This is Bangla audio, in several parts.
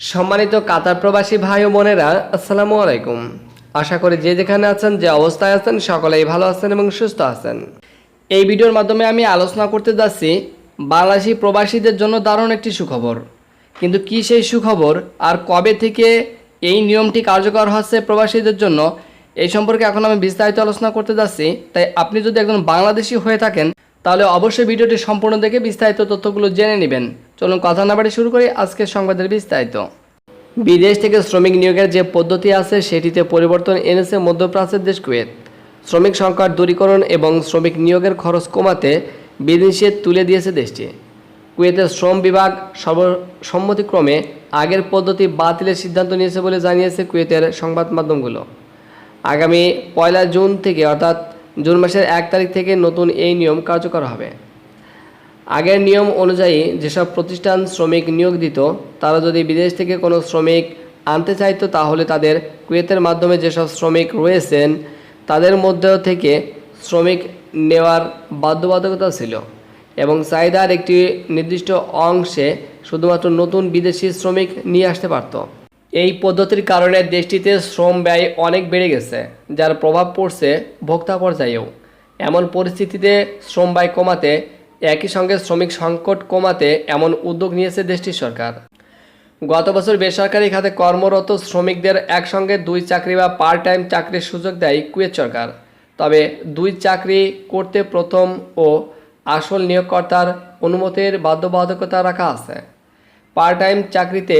সম্মানিত কাতার প্রবাসী ভাই ও বোনেরা, আসসালামু আলাইকুম। আশা করি যে যেখানে আছেন, যে অবস্থায় আছেন, সকলেই ভালো আছেন এবং সুস্থ আছেন। এই ভিডিওর মাধ্যমে আমি আলোচনা করতে যাচ্ছি বাংলাদেশি প্রবাসীদের জন্য দারুণ একটি সুখবর। কিন্তু কি সেই সুখবর, আর কবে থেকে এই নিয়মটি কার্যকর হচ্ছে প্রবাসীদের জন্য, এই সম্পর্কে এখন আমি বিস্তারিত আলোচনা করতে যাচ্ছি। তাই আপনি যদি একজন বাংলাদেশি হয়ে থাকেন তাহলে অবশ্যই ভিডিওটি সম্পূর্ণ দেখে বিস্তারিত তথ্যগুলো জেনে নেবেন। চলুন কথা না বাড়ি শুরু করি আজকের সংবাদের বিস্তারিত। বিদেশ থেকে শ্রমিক নিয়োগের যে পদ্ধতি আছে, সেটিতে পরিবর্তন এনেছে মধ্যপ্রাচ্যের দেশ কুয়েত। শ্রমিক সংকট দূরীকরণ এবং শ্রমিক নিয়োগের খরচ কমাতে বিদেশে তুলে দিয়েছে দেশটি। কুয়েতের শ্রম বিভাগ সর্বসম্মতিক্রমে আগের পদ্ধতি বাতিলের সিদ্ধান্ত নিয়েছে বলে জানিয়েছে কুয়েতের সংবাদ মাধ্যমগুলো। আগামী পয়লা জুন থেকে, অর্থাৎ জুন মাসের এক তারিখ থেকে নতুন এই নিয়ম কার্যকর হবে। আগের নিয়ম অনুযায়ী যেসব প্রতিষ্ঠান শ্রমিক নিয়োগ দিত, তারা যদি বিদেশ থেকে কোনো শ্রমিক আনতে চাইতো, তাহলে তাদের কুয়েতের মাধ্যমে যেসব শ্রমিক রয়েছেন, তাদের মধ্যে থেকে শ্রমিক নেওয়ার বাধ্যবাধকতা ছিল এবং চাহিদার একটি নির্দিষ্ট অংশে শুধুমাত্র নতুন বিদেশি শ্রমিক নিয়ে আসতে পারত। এই পদ্ধতির কারণে দেশটিতে শ্রম ব্যয় অনেক বেড়ে গেছে, যার প্রভাব পড়ছে ভোক্তা পর্যায়েও। এমন পরিস্থিতিতে শ্রম ব্যয় কমাতে, একই সঙ্গে শ্রমিক সংকট কমাতে এমন উদ্যোগ নিয়েছে দেশটির সরকার। গত বছর বেসরকারি খাতে কর্মরত শ্রমিকদের একসঙ্গে দুই চাকরি বা পার্ট টাইম চাকরির সুযোগ দেয় কুয়েত সরকার। তবে দুই চাকরি করতে প্রথম ও আসল নিয়োগকর্তার অনুমতির বাধ্যবাধকতা রাখা আছে। পার্ট টাইম চাকরিতে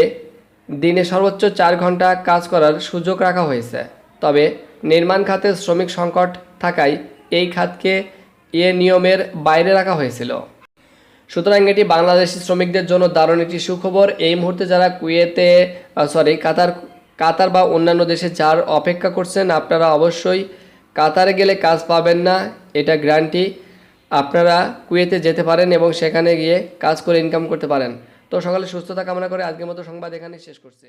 দিনে সর্বোচ্চ চার ঘণ্টা কাজ করার সুযোগ রাখা হয়েছে। তবে নির্মাণ খাতে শ্রমিক সংকট থাকায় এই খাতকে এ নিয়মের বাইরে রাখা হয়েছিল। সুতরাং এটি বাংলাদেশি শ্রমিকদের জন্য দারুণ একটি সুখবর। এই মুহূর্তে যারা কুয়েতে সরি কাতার কাতার বা অন্যান্য দেশে যার অপেক্ষা করছেন, আপনারা অবশ্যই কাতারে গেলে কাজ পাবেন না, এটা গ্যারান্টি আপনারা কুয়েতে যেতে পারেন এবং সেখানে গিয়ে কাজ করে ইনকাম করতে পারেন। তো সকালে সুস্থতা কামনা করে আজকের মতো সংবাদ এখানে শেষ করছি।